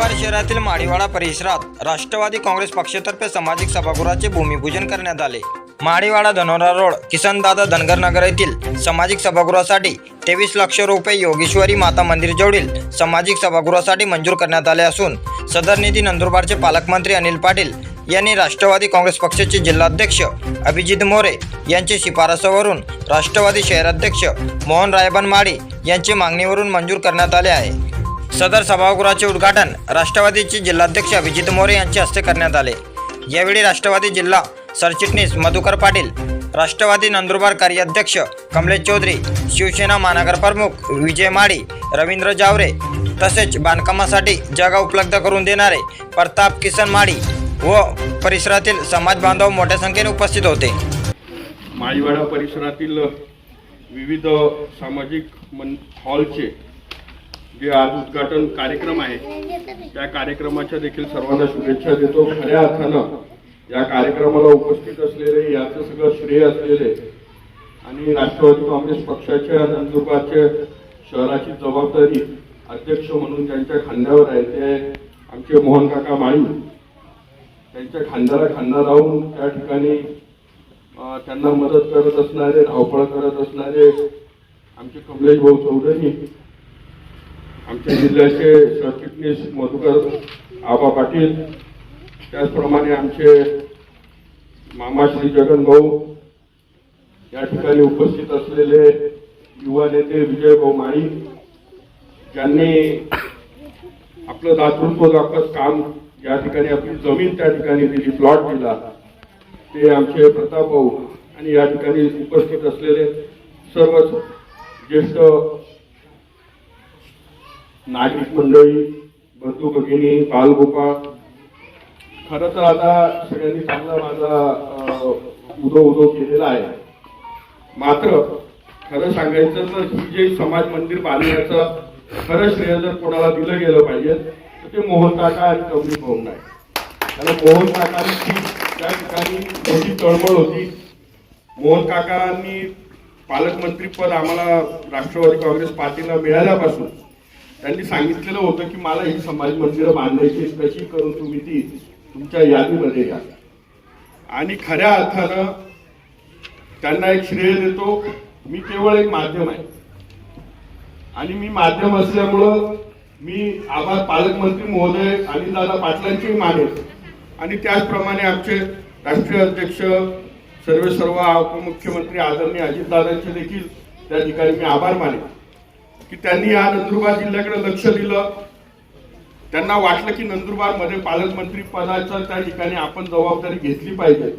शहरातील माडीवाडा परिसरात राष्ट्रवादी काँग्रेस पक्षातर्फे सामाजिक सभागृहाचे भूमिपूजन करण्यात आले. माडीवाडा धनोरा रोड किसनदादा धनगर नगर येथील सामाजिक सभागृहासाठी तेवीस लक्ष रुपये योगेश्वरी माता मंदिर जवळील सामाजिक सभागृहासाठी मंजूर करण्यात आले असून सदर निधी नंदुरबारचे पालकमंत्री अनिल पाटील यांनी राष्ट्रवादी काँग्रेस पक्षाचे जिल्हाध्यक्ष अभिजित मोरे यांच्या शिफारसावरून राष्ट्रवादी शहराध्यक्ष मोहन रायबन माडी यांची मागणीवरून मंजूर करण्यात आले आहे. सदर सभागृहाचे उद्घाटन राष्ट्रवादीचे जिल्हाध्यक्ष अभिजित मोरे यांच्या हस्ते करण्यात आले. यावेळी राष्ट्रवादी जिल्हा सरचिटणीस मधुकर पाटील राष्ट्रवादी नंदुरबार कार्याध्यक्ष कमलेश चौधरी शिवसेना महानगर प्रमुख विजय माळी रवींद्र जावरे तसेच बांधकामासाठी जागा उपलब्ध करून देणारे प्रताप किसन माळी व परिसरातील समाज बांधव मोठ्या संख्येने उपस्थित होते. माळीवाडा परिसरातील विविध सामाजिक मन हॉलचे जे आज उद्घाटन कार्यक्रम आहे त्या कार्यक्रमाच्या देखील सर्वांना शुभेच्छा देतो. खऱ्या अर्थानं या कार्यक्रमाला उपस्थित असलेले याचं सगळं श्रेय असलेले आणि राष्ट्रवादी काँग्रेस पक्षाच्या नंदुरबारच्या शहराची जबाबदारी अध्यक्ष म्हणून ज्यांच्या खांद्यावर आहे ते आमचे मोहन काका माळी. त्यांच्या खांद्याला खांदा लावून त्या ठिकाणी त्यांना मदत करत असणारे धावपळ करत असणारे आमचे कमलेश भाऊ चौधरी आमच्या जिल्ह्याचे सरचिटणीस मधुकर आबा पाटील त्याचप्रमाणे आमचे मामा श्री जगन भाऊ या ठिकाणी उपस्थित असलेले युवा नेते विजय भाऊ माळी ज्यांनी आपलं दातृत्व दाखवत काम या ठिकाणी आपली जमीन त्या ठिकाणी दिली प्लॉट दिला ते आमचे प्रताप भाऊ आणि या ठिकाणी उपस्थित असलेले सर्वच ज्येष्ठ नागरिक मंडळी बंधू भगिनी बालगोपाळ खरं तर आता सगळ्यांनी चांगला माझा उदो उदो केलेला आहे. मात्र खरं सांगायचं तर ही जे समाज मंदिर बांधण्याचं खरं श्रेय जर कोणाला दिलं गेलं पाहिजे तर ते मोहन काका आणि कमली भाऊ नाही. कारण मोहन काकांची त्या ठिकाणी मोठी तळमळ होती. मोहन काकांनी पालकमंत्री पद आम्हाला राष्ट्रवादी काँग्रेस पार्टीला मिळाल्यापासून त्यांनी सांगितलेलं होतं की मला ही समाज मंदिरं बांधायची कशी करून तुम्ही ती? तुमच्या यादीमध्ये घ्या. आणि खऱ्या अर्थानं त्यांना एक श्रेय देतो मी केवळ एक माध्यम आहे. आणि मी माध्यम असल्यामुळं मी आभार पालकमंत्री महोदय आणि दादा पाटलांचेही मानेन आणि त्याचप्रमाणे आमचे राष्ट्रीय अध्यक्ष सर्व सर्व उपमुख्यमंत्री आदरणीय अजितदादांचे देखील त्या ठिकाणी मी आभार मानेन. की त्यांनी या नंदुरबार जिल्ह्याकडे लक्ष दिलं. त्यांना वाटलं की नंदुरबारमध्ये पालकमंत्री पदाचं त्या ठिकाणी आपण जबाबदारी घेतली पाहिजे.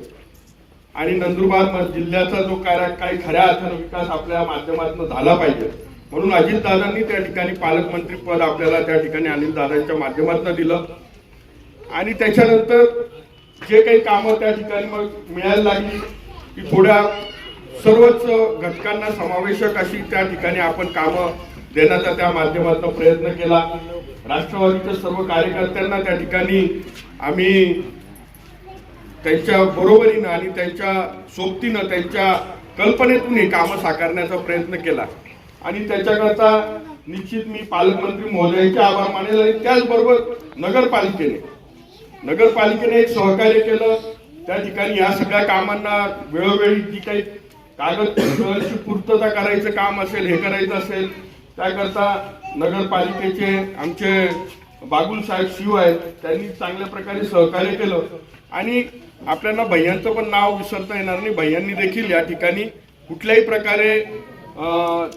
आणि नंदुरबार जिल्ह्याचा जो कार्य काही खऱ्या अर्थानं विकास आपल्या माध्यमातून झाला पाहिजे. म्हणून अजितदादांनी त्या ठिकाणी पालकमंत्री पद आपल्याला त्या ठिकाणी अनिलदादांच्या माध्यमातून दिलं. आणि त्याच्यानंतर जे काही कामं त्या ठिकाणी मग मिळायला लागली की थोड्या सर्वच घटकांना समावेशक अशी त्या ठिकाणी आपण कामं देण्याचा त्या माध्यमातून प्रयत्न केला. राष्ट्रवादीच्या सर्व कार्यकर्त्यांना त्या ठिकाणी आम्ही त्यांच्या बरोबरीनं आणि त्यांच्या सोबतीनं त्यांच्या कल्पनेतून ही कामं साकारण्याचा प्रयत्न केला. आणि त्याच्याकरता निश्चित मी पालकमंत्री महोदयांचे आभार मानेल आणि त्याचबरोबर नगरपालिकेने नगरपालिकेने एक सहकार्य केलं. त्या ठिकाणी या सगळ्या कामांना वेळोवेळी जी काही कागदपत्रांची पूर्तता करायचं काम असेल हे करायचं असेल त्याकरता नगरपालिकेचे आमचे बागुल साहेब शिव आहेत त्यांनी चांगल्या प्रकारे सहकार्य केलं. आणि आपल्याला भैयांचं पण नाव विसरता येणार नाही. भैयांनी देखील या ठिकाणी कुठल्याही प्रकारे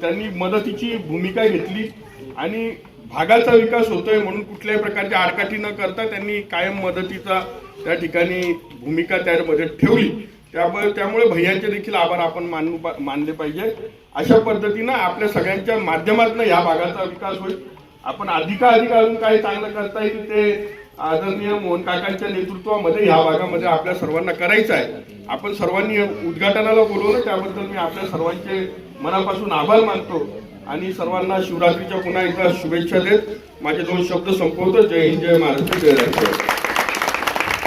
त्यांनी मदतीची भूमिका घेतली. आणि भागाचा विकास होतोय म्हणून कुठल्याही प्रकारची आडकाठी न करता त्यांनी कायम मदतीचा त्या ठिकाणी भूमिका त्यामध्ये ठेवली. त्यामुळे त्यामुळे भैयांचे देखील आभार आपण मानू मानले पाहिजे. अशा पद्धतीनं आपल्या सगळ्यांच्या माध्यमातून या भागाचा विकास होईल. आपण अधिकाधिक अजून काही चांगलं करता येईल ते आदरणीय मोहन काकांच्या नेतृत्वामध्ये ह्या भागामध्ये आपल्या सर्वांना करायचं आहे. आपण सर्वांनी उद्घाटनाला बोलवलं त्याबद्दल मी आपल्या सर्वांचे मनापासून आभार मानतो आणि सर्वांना शिवरात्रीच्या पुन्हा एकदा शुभेच्छा देत माझे दोन शब्द संपवतो. जय हिंद जय महाराष्ट्र जय राष्ट्र